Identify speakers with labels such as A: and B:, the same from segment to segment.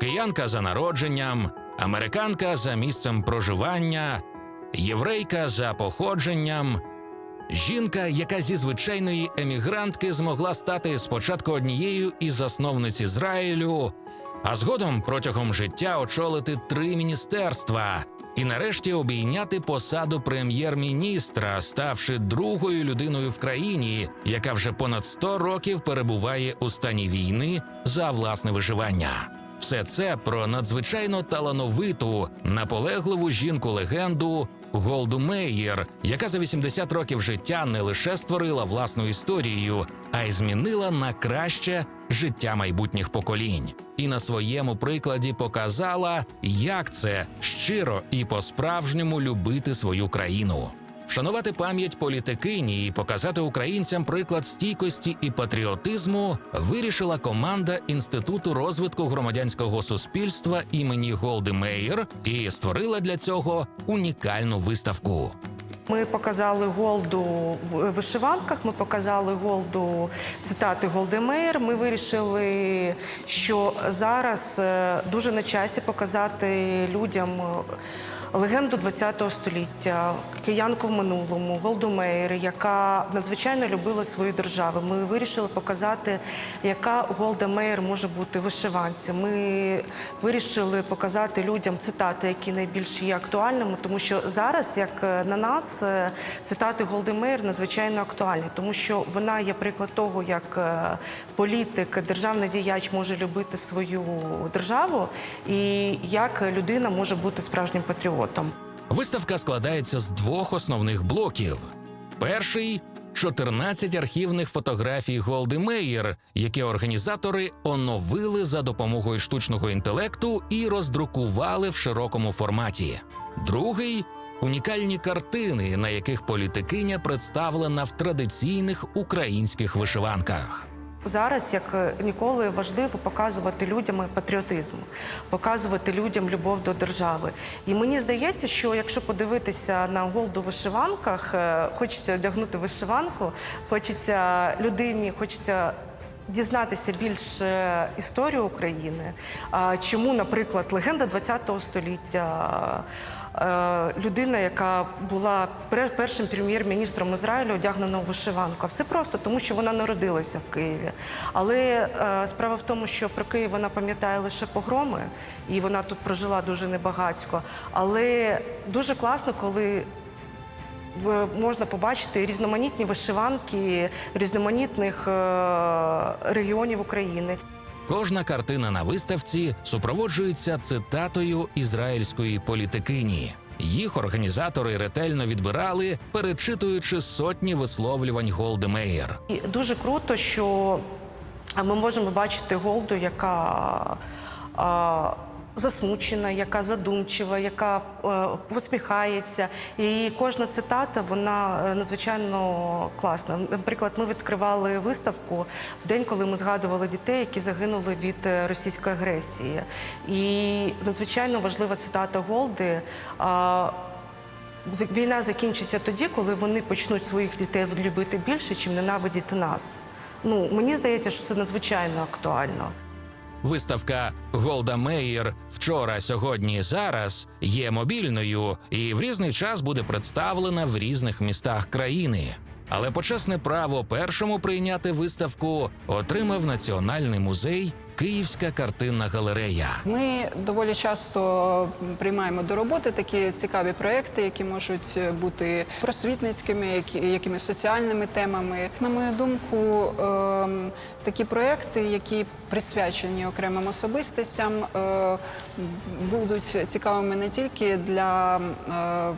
A: киянка за народженням, американка за місцем проживання, єврейка за походженням. Жінка, яка зі звичайної емігрантки змогла стати спочатку однією із засновниць Ізраїлю, а згодом протягом життя очолити три міністерства і нарешті обійняти посаду прем'єр-міністра, ставши другою людиною в країні, яка вже понад 100 років перебуває у стані війни за власне виживання. Все це про надзвичайно талановиту, наполегливу жінку-легенду Голду Меєр, яка за 80 років життя не лише створила власну історію, а й змінила на краще життя майбутніх поколінь. І на своєму прикладі показала, як це щиро і по-справжньому любити свою країну. Вшанувати пам'ять політикині і показати українцям приклад стійкості і патріотизму вирішила команда Інституту розвитку громадянського суспільства імені Голди Мейер і створила для цього унікальну виставку.
B: Ми показали Голду в вишиванках, ми показали Голду цитати Голди Меєр. Ми вирішили, що зараз е, дуже на часі показати людям. е, Легенду ХХ століття, киянку в минулому, Голду Меєр, яка надзвичайно любила свою державу. Ми вирішили показати, яка Голда Меєр може бути в вишиванці. Ми вирішили показати людям цитати, які найбільш є актуальними, тому що зараз, як е, на нас, е, цитати Голди надзвичайно актуальні, тому що вона є приклад того, як е, політик, державний діяч може любити свою державу, і як людина може бути справжнім патріотом.
A: Виставка складається з двох основних блоків. Перший 14 архівних фотографій Голди Меєр, які організатори оновили за допомогою штучного інтелекту і роздрукували в широкому форматі. Другий унікальні картини, на яких політикиня представлена в традиційних українських вишиванках.
B: Зараз як е, ніколи важливо показувати людям патріотизм, показувати людям любов до держави. І мені здається, що якщо подивитися на голду вишиванках, е, хочеться одягнути вишиванку, хочеться людині, хочеться. Дізнатися більше історію України, чому, наприклад, легенда ХХ століття, людина, яка була першим прем'єр-міністром Ізраїлю, одягнена у вишиванку. Все просто, тому що вона народилася в Києві. Але е, справа в тому, що про Київ вона пам'ятає лише погроми, і вона тут прожила дуже небагацько. Але дуже класно, коли можна побачити різноманітні вишиванки різноманітних е, регіонів України.
A: Кожна картина на виставці супроводжується цитатою ізраїльської політикині. Їх організатори ретельно відбирали, перечитуючи сотні висловлювань Голди Меєр.
B: І дуже круто, що ми можемо бачити Голду, яка а, засмучена, яка задумчива, яка е, посміхається. І кожна цитата вона е, надзвичайно класна. Наприклад, ми відкривали виставку в день, коли ми згадували дітей, які загинули від е, російської агресії. І надзвичайно важлива цитата Голди. Війна закінчиться тоді, коли вони почнуть своїх дітей любити більше, чим ненавидіти нас. Ну мені здається, що це надзвичайно актуально.
A: Виставка Голда Меєр вчора, сьогодні, зараз є мобільною і в різний час буде представлена в різних містах країни. Але почесне право першому прийняти виставку отримав Національний музей Київська картинна галерея.
C: Ми доволі часто приймаємо до роботи такі цікаві проекти, які можуть бути просвітницькими, які, якимись соціальними темами. На мою думку, ем, такі проекти, які присвячені окремим особистостям, е, будуть цікавими не тільки для е,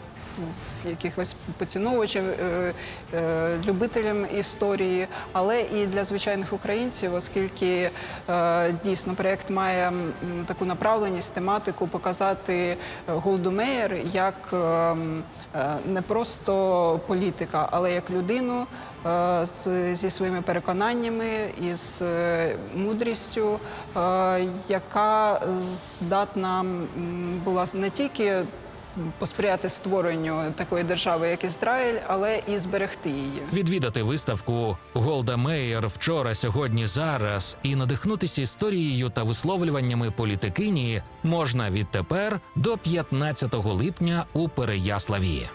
C: якихось поціновувачів, е, е, любителям історії, але і для звичайних українців, оскільки е, дійсно проєкт має таку направленість, тематику показати е, Голду Меєр як не просто політика, але як людину зі своїми переконаннями і з мудрістю, яка здатна була не тільки посприяти створенню такої держави, як Ізраїль, але і зберегти її.
A: Відвідати виставку Голда Меєр вчора, сьогодні, зараз і надихнутися історією та висловлюваннями політикині можна відтепер до 15 липня у Переяславі.